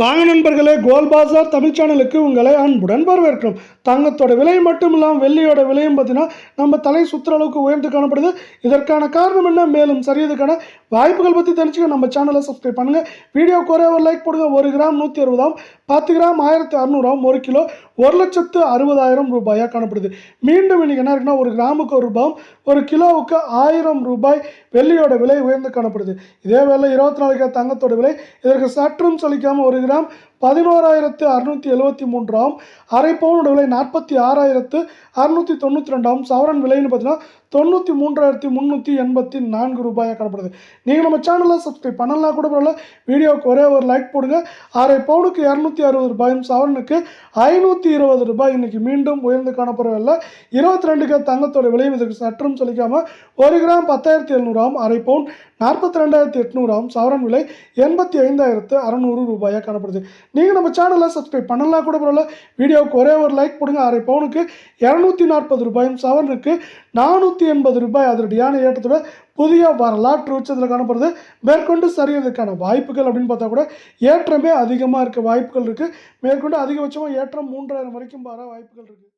வாங்க நண்பர்களே கோல் பாசார் தமிழ் சேனலுக்கு உங்களை அன்புடன் வரவேற்கிறோம். தங்கத்தோட விலை மட்டும் இல்லாமல் வெள்ளியோட விலையும் பார்த்தீங்கன்னா நம்ம தலை சுற்றுற அளவுக்கு உயர்ந்து காணப்படுது. இதற்கான காரணம் என்ன? மேலும் சரியதுக்கான வாய்ப்புகள் பற்றி தெரிஞ்சுக்க நம்ம சேனலை சப்ஸ்கிரைப் பண்ணுங்கள் வீடியோ குறைய ஒரு லைக் போடுங்க. ஒரு கிராம் நூற்றி அறுபதாம் பத்து கிராம் ஆயிரத்தி அறநூறாம் ஒரு கிலோ ஒரு லட்சத்து அறுபதாயிரம் ரூபாயாக காணப்படுது. மீண்டும் இன்றைக்கி என்ன இருக்குன்னா ஒரு கிராமுக்கு ஒரு ரூபாயும் ஒரு கிலோவுக்கு ஆயிரம் ரூபாய் வெள்ளியோட விலை உயர்ந்து காணப்படுது. இதே வேலை இருபத்தி நாலு தங்கத்தோட விலை இதற்கு சற்றும் சலிக்காமல் ஒரு கிராம் பதினோராயிரத்து அறுநூற்றி எழுபத்தி மூன்றாம் அரை பவுனோட விலை நாற்பத்தி ஆறாயிரத்து அறுநூற்றி தொண்ணூற்றி ரெண்டாம் சவரன் விலைன்னு பார்த்தீங்கன்னா தொண்ணூற்றி மூன்றாயிரத்தி முந்நூற்றி எண்பத்தி நான்கு ரூபாயாக காணப்படுது. நீங்கள் நம்ம சேனலில் சப்ஸ்கிரைப் பண்ணலாம் கூட பரவாயில்ல வீடியோவுக்கு ஒரே ஒரு லைக் போடுங்க. அரை பவுனுக்கு இரநூத்தி அறுபது ரூபாயும் சவரனுக்கு ஐநூற்றி இருபது ரூபாய் இன்றைக்கி மீண்டும் உயர்ந்து காணப்படவில்லை. இருபத்தி ரெண்டுக்கு தங்கத்தோட விலையும் இதற்கு சற்றும் சொல்லிக்காமல் ஒரு கிராம் பத்தாயிரத்தி எழுநூறாம் அரை பவுன் நாற்பத்தி ரெண்டாயிரத்தி எட்நூறாம் சவரன் விலை எண்பத்தி ஐந்தாயிரத்து அறநூறு ரூபாயாக காணப்படுது. நீங்கள் நம்ம சேனலை சப்ஸ்கிரைப் பண்ணலாம் கூட பரவாயில்ல. வீடியோவுக்கு ஒரே ஒரு லைக் போடுங்க அரை பவுனுக்கு இரநூத்தி நாற்பது ரூபாயும் சவரனுக்கு நானூற்றி எண்பது ரூபாய் அதிரடியான ஏற்றத்தோட புதிய வரலாற்று உச்சத்தில் காணப்படுறது மேற்கொண்டு சரியறதுக்கான வாய்ப்புகள் அப்படின்னு பார்த்தா கூட ஏற்றமே அதிகமாக இருக்க வாய்ப்புகள் இருக்குது மேற்கொண்டு அதிகபட்சமாக ஏற்றம் மூன்றாயிரம் வரைக்கும் வர வாய்ப்புகள் இருக்குது